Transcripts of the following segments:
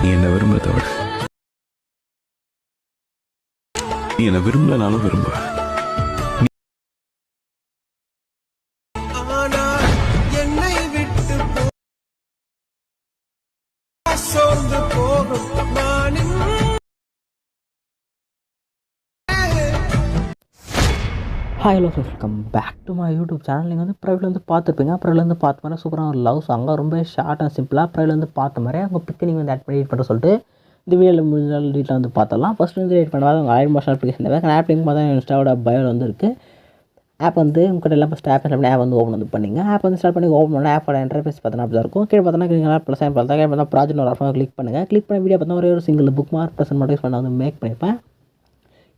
நீ என்ன விரும்புறத விட நீ என்ன விரும்பலனாலும் விரும்ப. என்னை விட்டு சோர்ந்து போகும். Hello friends welcome back to my YouTube channel நீங்கள் வந்து ப்ரைவில் வந்து பார்த்துருப்பீங்க. ப்ரைவிலேருந்து பார்த்த மாதிரி சூப்பராக ஒரு லவ் சாங்காக ரொம்ப ஷார்ட் அண்ட் சிம்பிளாக ப்ரைவிலேருந்து பார்த்த மாதிரி அவங்க பிக்கு நீங்கள் வந்து ஆட் பண்ணி எடிட் பண்ண சொல்லிட்டு இந்த வீடியோவில் முடிஞ்சால் வீட்டில் வந்து பார்த்தலாம் ஃபஸ்ட் வந்து எடிட் பண்ணாத உங்கள் ஆயிரம் மாதம் அப்ளிகேஷன் தேவை ஆப் லிங்க் பார்த்தா இன்ஸ்டாவோட பயோவில் வந்து இருக்குது ஆப் வந்து உங்கள்கிட்ட எல்லாம் ஃபஸ்ட் ஆப் பண்ணி ஆப் வந்து ஓப்பன் வந்து பண்ணிங்க. ஆப் வந்து ஸ்டார்ட் பண்ணி ஓப்பன் பண்ணி ஆப்போட இன்டர்ஃபேஸ் பார்த்தா அப்படி இருக்கும். கீழே பார்த்தோன்னா கிளிக் ப்ளஸ் ஆப் பார்த்தா கீழே பார்த்தா ப்ராஜெக்ட் ஒரு ஆஃபர் கிளிக் பண்ணுங்கள் கிளிக் பண்ண வீடியோ பார்த்தா ஒரே ஒரு சிங்கிள் புக் மார்க் ப்ளஸ் மட்டும் பண்ண வந்து மேக் பண்ணிப்பேன்.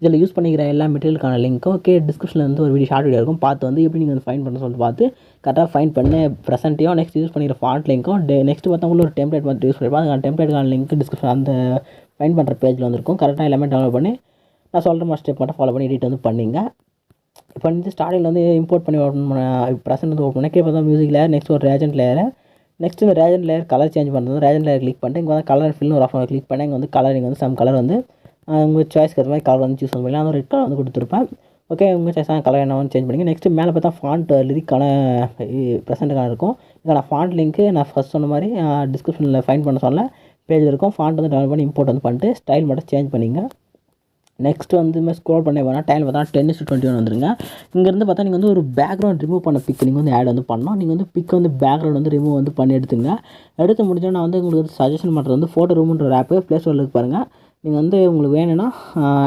இதில் யூஸ் பண்ணிக்கிற எல்லா மெட்டீரியலுக்கான லிங்க்கும் ஓகே டிஸ்கிரிப்ஷனில் வந்து ஒரு வீடியோ ஷார்ட் வீடியோ இருக்கும். பார்த்து வந்து எப்படி நீங்கள் வந்து ஃபைன் பண்ண சொல்லிட்டு பார்த்து கரெக்டாக ஃபைன் பண்ண. ப்ரெசென்ட்டையும் நெக்ஸ்ட் யூஸ் பண்ணிக்கிற ஃபாண்ட் லிங்க்கும் டே நெக்ஸ்ட் பார்த்தவங்களும் ஒரு டெம்ப்ளேட் பார்த்து யூஸ் பண்ணிப்போம் அதுக்கான டெம்ப்ளேட்டுக்கான லிங்க் டிஸ்கிரிப்ஷன் அந்த ஃபைன் பண்ணுற பேஜில் வந்துருக்கும். கரெக்டாக எல்லாமே டவுன்லோட் பண்ணி நான் சொல்கிற மாதிரி ஸ்டெப் மட்டும் ஃபாலோ பண்ணி எடிட் வந்து பண்ணிங்க. இப்போ வந்து ஸ்டார்டிங்கில் வந்து இம்போர்ட் பண்ணி ஓப்பன் பண்ண ப்ரெசென்ட் வந்து ஓப்பன் பண்ணி கீழே பார்த்தா மியூசிக் லேயர் நெக்ஸ்ட் ஒரு ரேஜென்ட் லேயர் நெக்ஸ்ட் இந்த ரேஜன் லேயர் கலர் சேஞ்ச் பண்ணுறது ரேஜென்ட் லேயர் கிளிக் பண்ணிட்டு இங்கே வந்து கலர் ஃபில்னு ஒரு ஆஃப் கிளிக் பண்ணி இங்கே வந்து கலர் இங்கே வந்து சம் கலர் வந்து உங்கள் சாய்ஸ்க்கு ஏற்ற மாதிரி கலர் வந்து சூஸ் பண்ணலாம் அந்த ரெட் கலர் வந்து கொடுத்துருப்பேன். ஓகே உங்கள் சாய்ஸான கலர் என்ன சேஞ்ச் பண்ணிங்க நெக்ஸ்ட் மேலே பார்த்தா ஃபாண்ட் லிரிக்கான ப்ரெசென்ட்டுக்கான இருக்கும். இதுக்கான ஃபாண்ட் லிங்க்கு நான் ஃபஸ்ட் சொன்ன மாதிரி டிஸ்கிரிப்ஷனில் ஃபைன் பண்ண சொல்ல பேஜில் இருக்கும். ஃபாண்ட் வந்து டவுன் பண்ணி இம்போர்ட் வந்து பண்ணிட்டு ஸ்டைல் மட்டும் சேஞ்ச் பண்ணிங்க நெக்ஸ்ட் வந்து இந்த ஸ்க்ரோல் பண்ணி போனால் டைம் பார்த்தா டென் டு டுவெண்ட்டி ஒன் வந்துருங்க. இங்கேருந்து பார்த்தா நீங்கள் வந்து ஒரு பேக்ரவுண்ட் ரிமூவ் பண்ண பிக் நீங்கள் வந்து ஆட் வந்து பண்ணோம் நீங்கள் வந்து பிக் வந்து பேக்ரவுண்ட் வந்து ரிமூவ் வந்து பண்ணி எடுத்துங்க எடுத்து முடிஞ்சோன்னா நான் வந்து உங்களுக்கு வந்து சஜஷன் பண்ணுறது வந்து ஃபோட்டோ ரூம்ன்ற ஆப்பு ப்ளே ஸ்டோரில் பாருங்கள் நீங்கள் வந்து உங்களுக்கு வேணும்னா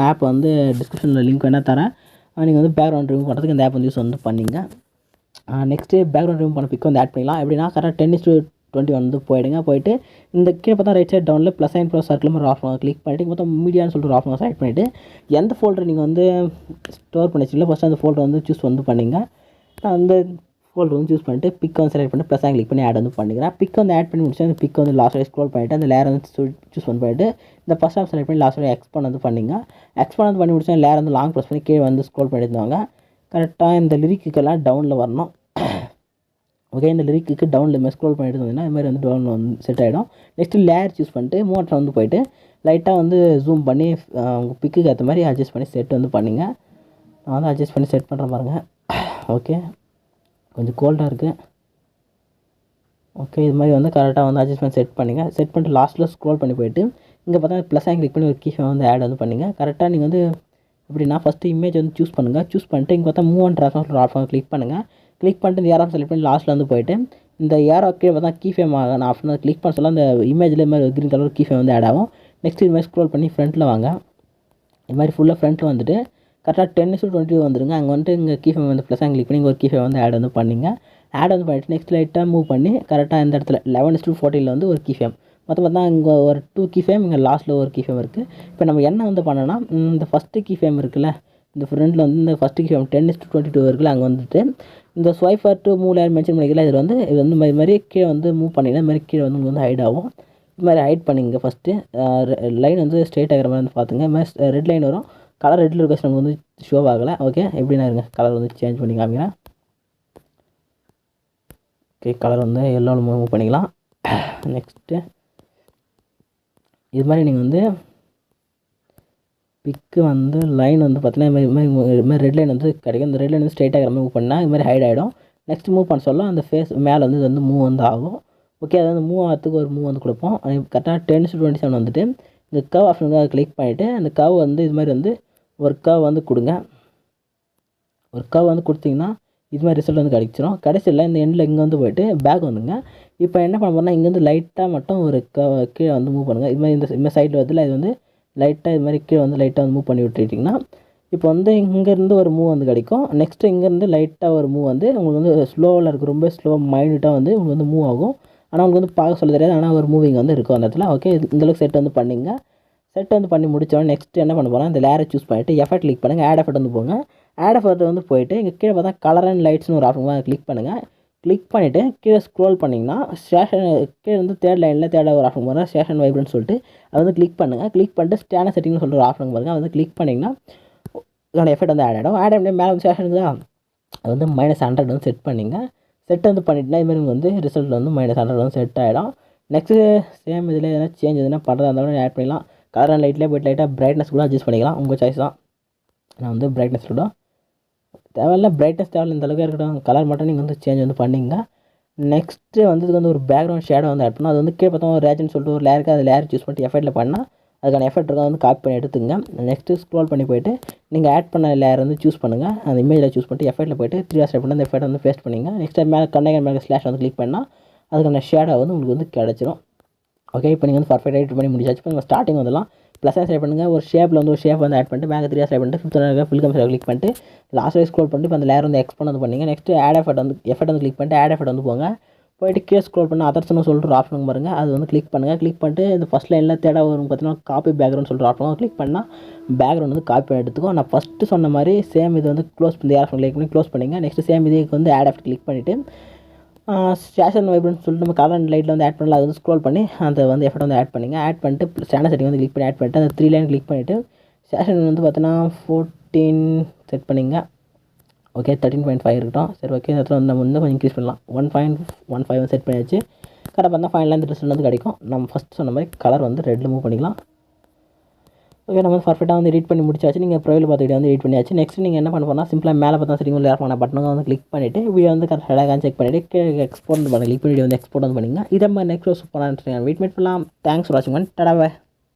ஆப் வந்து டிஸ்கிரிப்ஷனில் லிங்க் வேணால் தரேன். நீங்கள் வந்து பேக்ரவுண்ட் ரிமூவ் பண்ணுறதுக்கு இந்த ஆப் வந்து யூஸ் வந்து பண்ணிங்க. நெக்ஸ்ட்டு பேக்ரவுண்ட் ரிமூவ் பண்ண பிக் வந்து ஆட் பண்ணிக்கலாம் எப்படின்னா கரெக்டாக டென் டூ டுவெண்ட்டி வந்து போயிடுங்க. போயிட்டு இந்த கீழே பார்த்தா ரைட் சைட் டவுனில் ப்ளஸ் அண்ட் ப்ளஸ் சர்க்கிள் ஒரு ஆஃப் கிளிக் பண்ணிவிட்டு மொத்தம் மீடியான்னு சொல்லிட்டு ஒரு ஆஃப் செலக்ட் பண்ணிவிட்டு எந்த ஃபோல்டர் நீங்கள் வந்து ஸ்டோர் பண்ணி வச்சிங்களோ ஃபஸ்ட்டு அந்த ஃபோல்டர் வந்து சூஸ் வந்து பண்ணிங்க. அந்த ஸ்க்ரோல் வந்து சூஸ் பண்ணிட்டு பிக் வந்து செலக்ட் பண்ணி ப்ளஸ் கிளிக் பண்ணி ஆட் வந்து பண்ணிக்கிறேன். பிக் வந்து ஆட் பண்ணி முடிச்சு அந்த பிக் வந்து லாஸ்ட் வரை ஸ்க்ரோல் பண்ணிவிட்டு அந்த லேர் வந்து சூஸ் பண்ணி பண்ணிட்டு இந்த ஃபஸ்ட் ஆஃப் செலக்ட் பண்ணி லாஸ்ட் வரை எக்ஸ்பாண்ட் வந்து பண்ணிங்க. எக்ஸ்பாண்ட் வந்து பண்ணி முடிச்சா லேர் வந்து லாங் ப்ரெஸ் பண்ணி கீழே வந்து ஸ்க்ரோல் பண்ணியிருந்தாங்க கரெக்டாக இந்த லிரிக்குக்கெல்லாம் டவுனில் வரணும். ஓகே இந்த லிரிக்கு டவுனில் மாதிரி ஸ்க்ரோல் பண்ணிட்டு வந்தீங்கன்னா இது மாதிரி வந்து டவுனில் வந்து செட் ஆகிடும் நெக்ஸ்ட்டு லேயர் சூஸ் பண்ணிட்டு மோட்டர் வந்து போயிட்டு லைட்டாக வந்து ஜூம் பண்ணி உங்கள் பிக்குக்கு ஏற்ற மாதிரி அட்ஜஸ்ட் பண்ணி செட் வந்து பண்ணிங்க. நான் வந்து அட்ஜஸ்ட் பண்ணி செட் பண்ணுற பாருங்க ஓகே கொஞ்சம் கோல்டாக இருக்குது ஓகே இது மாதிரி வந்து கரெக்டாக வந்து அட்ஜஸ்ட்மெண்ட் செட் பண்ணிங்க. செட் பண்ணிட்டு லாஸ்ட்டில் ஸ்க்ரோல் பண்ணி போயிட்டு இங்கே பார்த்தா ப்ளஸ் ஆகி கிளிக் பண்ணி ஒரு கீஃபை வந்து ஆட் வந்து பண்ணிங்க. கரெக்டாக நீங்கள் வந்து எப்படின்னா ஃபஸ்ட்டு இமேஜ் வந்து சூஸ் பண்ணுங்கள் சூஸ் பண்ணிட்டு இங்கே பார்த்தா move and transform option click பண்ணுங்கள் கிளிக் பண்ணிட்டு இந்த ஏர் செலக்ட் பண்ணி லாஸ்ட்டில் வந்து போயிட்டு இந்த ஏரோ கீழே பார்த்தா கீஃபேம் ஆகணும் ஆப்ஷன் கிளிக் பண்ண சொல்ல அந்த இமேஜில் மாதிரி க்ரீன் கலர் கீஃபே வந்து ஆட் ஆகும். நெக்ஸ்ட் இது மாதிரி ஸ்க்ரோல் பண்ணி ஃப்ரண்ட்டில் வாங்க. இது மாதிரி ஃபுல்லாக ஃப்ரண்ட்டில் வந்துட்டு கரெக்டாக டென் டு டுவெண்ட்டி வந்துருங்க. அங்கே வந்துட்டு இங்கே கீஃபை வந்து ப்ளஸ் கிளிக் பண்ணி இங்கே ஒரு கீஃபை வந்து ஆட் வந்து பண்ணிங்க. ஆட் வந்து பண்ணிட்டு நெக்ஸ்ட் லைட்டாக மூவ் பண்ணி கரெக்டாக இந்த இடத்துல லெவன் டு ஃபோர்ட்டியில் வந்து ஒரு கீஃபேம் மொத்தம் பார்த்தா இங்கே ஒரு டூ கீஃபேம் இங்கே லாஸ்ட்டில் ஒரு கீஃபேம் இருக்குது இப்போ நம்ம என்ன வந்து பண்ணோன்னா இந்த ஃபஸ்ட்டு கீஃபேம் இருக்குல்ல இந்த ஃப்ரெண்டில் வந்து இந்த first keyframe ten to twenty two இருக்குல்ல அங்கே வந்துட்டு இந்த ஸ்வைஃபர் டூ மூணு லேயர் மென்ஷன் பண்ணிக்கல இது வந்து இது வந்து மாதிரி மாதிரி கீழே வந்து மூவ் பண்ணிங்கன்னா மாதிரி கீழே வந்து உங்களுக்கு வந்து ஹைட் ஆகும். இது மாதிரி ஹைட் பண்ணிங்க ஃபஸ்ட்டு லைன் வந்து ஸ்ட்ரெயிட் ஆகிற மாதிரி வந்து பார்த்துங்க. மாதிரி ரெட் லைன் வரும். கலர் ரெட்டில் இருக்க நமக்கு வந்து ஷோ ஆகலை. ஓகே எப்படின்னா இருங்க. கலர் வந்து சேஞ்ச் பண்ணி காமிக்கிறேன். ஓகே கலர் வந்து எல்லோவில் மூவ் பண்ணிக்கலாம். நெக்ஸ்ட்டு இது மாதிரி நீங்கள் வந்து பிக்கு வந்து லைன் வந்து பார்த்தீங்கன்னா இது மாதிரி இது மாதிரி ரெட் லைன் வந்து கிடைக்கும். இந்த ரெட் லைன் வந்து ஸ்ட்ரைட்டாக மூவ் பண்ணால் இது மாதிரி ஹைட் ஆகிடும் நெக்ஸ்ட் மூவ் பண்ண சொல்ல அந்த ஃபேஸ் மேலே வந்து இது வந்து மூவ் வந்து ஆகும். ஓகே அது வந்து மூவ் ஆகிறதுக்கு ஒரு மூவ் வந்து கொடுப்போம். கரெக்டாக டென் டு டுவெண்ட்டி செவன் வந்துட்டு இந்த கவ் ஆப்ஷன் கிளிக் பண்ணிவிட்டு அந்த கவ் வந்து இது மாதிரி வந்து ஒர்க்காக வந்து கொடுங்க. ஒர்க்காக வந்து கொடுத்தீங்கன்னா இது மாதிரி ரிசல்ட் வந்து கிடச்சிரும். கடைசியில் இந்த எண்டில் இங்கே வந்து போயிட்டு பேக் வந்துங்க. இப்போ என்ன பண்ண போனால் இங்கேருந்து லைட்டாக மட்டும் ஒரு க கீழே வந்து மூவ் பண்ணுங்கள் இது மாதிரி இந்த இந்த சைடில் வந்து இது வந்து லைட்டாக இது மாதிரி கீழே வந்து லைட்டாக வந்து மூவ் பண்ணி விட்டுட்டிங்கன்னா இப்போ வந்து இங்கேருந்து ஒரு மூவ் வந்து கிடைக்கும். நெக்ஸ்ட்டு இங்கேருந்து லைட்டாக ஒரு மூவ் வந்து உங்களுக்கு வந்து ஸ்லோவில் இருக்குது ரொம்ப ஸ்லோ மைன்யூட்டாக வந்து உங்களுக்கு வந்து மூவ் ஆகும். ஆனால் உங்களுக்கு வந்து பார்க்க சொல்ல தெரியாது. ஆனால் ஒரு மூவிங் வந்து இருக்கும் அந்த இடத்துல. ஓகே இந்தளவுக்கு செட் வந்து பண்ணிங்க. செட் வந்து பண்ணி முடித்தோடனே நெக்ஸ்ட் என்ன பண்ண போகிறோம் இந்த லேரை சூஸ் பண்ணிவிட்டு எஃபர்ட் கிளிக் பண்ணுங்கள் ஆட் எஃபர்ட் வந்து போங்க. ஆட் எஃபர்ட் வந்து போயிட்டு இங்கே கீழே பார்த்தா கலர் அண்ட் லைட்ஸ்னு ஒரு ஆப்ஷன் கிளிக் பண்ணுங்கள் கிளிக் பண்ணிவிட்டு கீழே ஸ்க்ரோல் பண்ணிங்கன்னா ஸ்டேஷன் கீழே வந்து தேர்ட் லைனில் தேர்ட் ஒரு ஆப்ஷன் பாருங்கள் ஸ்டேஷன் வைப்னு சொல்லிட்டு அதை வந்து கிளிக் பண்ணுங்கள் கிளிக் பண்ணிட்டு ஸ்டேன செட்டிங்னு சொல்லிட்டு ஒரு ஆப்ஷன் பாருங்கள் அதை வந்து கிளிக் பண்ணிங்கன்னா இதோட எஃபெக்ட் வந்து ஆட் ஆகிடும் ஆட் ஆகிட்டு மேலே வந்து ஸ்டேஷனுக்கு தான் அது வந்து மைனஸ் ஹண்ட்ரட் வந்து செட் பண்ணிங்க. செட் வந்து பண்ணிட்டுனா இதுமாதிரி வந்து ரிசல்ட் வந்து மைனஸ் ஹண்ட்ரட் வந்து செட் ஆகிடும் நெக்ஸ்ட்டு சேம் இதில் எதனா சேஞ்ச் எதுனா பண்ணுறதா இருந்தாலும் ஆட் பண்ணிக்கலாம் கலர் அண்ட் லைட்லேயே போய்ட்டு லைட்டாக பிரைட்னஸ் கூட அட்ஜஸ்ட் பண்ணிக்கலாம். உங்கள் சாய்ஸ் தான். நான் வந்து பிரைட்னஸ் கூட தேவையில்ல பிரைட்னஸ் தேவையில்ல இந்த அளவுக்கு இருக்கட்டும். கலர் மட்டும் நீங்கள் வந்து சேஞ்ச் வந்து பண்ணிங்க. நெக்ஸ்ட்டு வந்து இதுக்கு வந்து ஒரு பேக்ரவுண்ட் ஷேடோ வந்து ஆட் பண்ணால் அது வந்து கீழே பார்த்தோம் ஒரு ரேஜன் சொல்லிட்டு ஒரு லேருக்கு அது லேர் சூஸ் பண்ணிட்டு எஃபெக்ட்டில் பண்ணால் அதுக்கான எஃபெக்ட் இருக்கா வந்து காப்பி பண்ணி எடுத்துங்க நெக்ஸ்ட்டு ஸ்க்ரோல் பண்ணி போயிட்டு நீங்கள் ஆட் பண்ண லேயர் வந்து சூஸ் பண்ணுங்கள் அந்த இமேஜில் சூஸ் பண்ணிட்டு எஃபெக்ட்டில் போயிட்டு த்ரீ ஆர் பண்ணி அந்த எஃபெக்ட் வந்து பேஸ்ட் பண்ணிங்க. நெக்ஸ்ட் மேலே கண்ணைகள் மேலே ஸ்லாஷ் வந்து கிளிக் பண்ணால் அதுக்கான ஷேடோ வந்து உங்களுக்கு வந்து கிடச்சிரும். ஓகே இப்போ நீங்கள் வந்து பர்ஃபெக்ட் எடிட் பண்ணி முடிச்சாச்சு. இப்போ நீங்கள் ஸ்டார்டிங் வந்துலாம் ப்ளஸ் ஸ்லைட் பண்ணுங்கள் ஒரு ஷேப்பில் வந்து ஒரு ஷேப் வந்து ஆட் பண்ணிட்டு மேலே த்ரீயாக ஸ்லைட் பண்ணிட்டு ஃபிஃப்த் ஃபில் கம் கிளிக் பண்ணிட்டு லாஸ்ட் வரை ஸ்க்ரோல் பண்ணிட்டு இப்போ அந்த லேயர் வந்து எக்ஸ்போன் வந்து பண்ணிங்க. நெக்ஸ்ட் ஆட் எஃபர்ட் வந்து எஃபெக்ட் வந்து கிளிக் பண்ணிட்டு ஆட் எஃபர்ட் வந்து போங்க. போயிட்டு கீழே ஸ்க்ரோல் பண்ணி அதர்ஸ்னு சொல்லிட்டு ஒரு ஆப்ஷன் பாருங்க. அது வந்து கிளிக் பண்ணுங்கள் கிளிக் பண்ணிட்டு இந்த ஃபஸ்ட் லைனில் தேட வரும் பார்த்தீங்கன்னா காப்பி பேக்ரவுண்ட் சொல்லிட்டு ஆப்ஷன் கிளிக் பண்ணால் பேக்ரவுண்ட் வந்து காப்பி பண்ணி எடுத்துக்கோ. நான் ஃபஸ்ட்டு சொன்ன மாதிரி சேம் இது வந்து க்ளோஸ் பண்ணி ஆப்ஷன் கிளிக் பண்ணி க்ளோஸ் பண்ணிங்க. நெக்ஸ்ட் சேம் இதுக்கு வந்து ஆட் எஃபெக்ட் கிளிக் பண்ணிவிட்டு ஸ்டேஷன் வைப்ரன்ட் சொல்லிட்டு நம்ம கலர் லைட்டில் வந்து ஆட் பண்ணலாம். அது வந்து ஸ்க்ரோல் பண்ணி அந்த வந்து எஃபெக்ட் வந்து ஆட் பண்ணிங்க. ஆட் பண்ணிட்டு ஸ்டாண்டர்ட் செட்டிங் வந்து கிளிக் பண்ணி ஆட் பண்ணிட்டு அந்த த்ரீ லைன் கிளிக் பண்ணிவிட்டு ஸ்டேஷன் வந்து பார்த்தீங்கன்னா ஃபோர்டீன் செட் பண்ணிங்க. ஓகே தேர்ட்டின் பாயிண்ட் ஃபைவ் இருக்கட்டும். சரி ஓகே இந்த இடத்துல வந்து நம்ம இன்னும் கொஞ்சம் இன்க்ரீஸ் பண்ணலாம். One point one five set பண்ணியாச்சு. கரெக்டாக பார்த்தா ஃபைனலாக இந்த ரிசல்ட் வந்து கிடைக்கும். நம்ம ஃபஸ்ட் சொன்ன மாதிரி கலர் வந்து ரெட்டில் மூவ் பண்ணிக்கலாம். ஓகே நம்ம வந்து பர்ஃபெக்டாக வந்து எடிட் பண்ணி முடிச்சாச்சு. நீங்கள் ப்ரொஃபைல் பார்த்துக்கிட்டே வந்து எடிட் பண்ணியாச்சு. நெக்ஸ்ட் நீங்கள் என்ன பண்ண போனால் சிம்பிளாக மேலே பார்த்தா சரிங்க உள்ள பண்ண பட்டனுங்க வந்து கிளிக் பண்ணிவிட்டு வீடியோ வந்து கரெக்டாக செக் பண்ணிவிட்டு எக்ஸ்போர்ட் பண்ணி கிளிக் பண்ணி வந்து எக்ஸ்போர்ட் வந்து பண்ணிங்க இதை மாதிரி நெக்ஸ்ட் சூப்பராக வெயிட் மீட் பண்ணலாம். தேங்க்ஸ் ஃபார் வாட்சிங் ஒன் டடாவை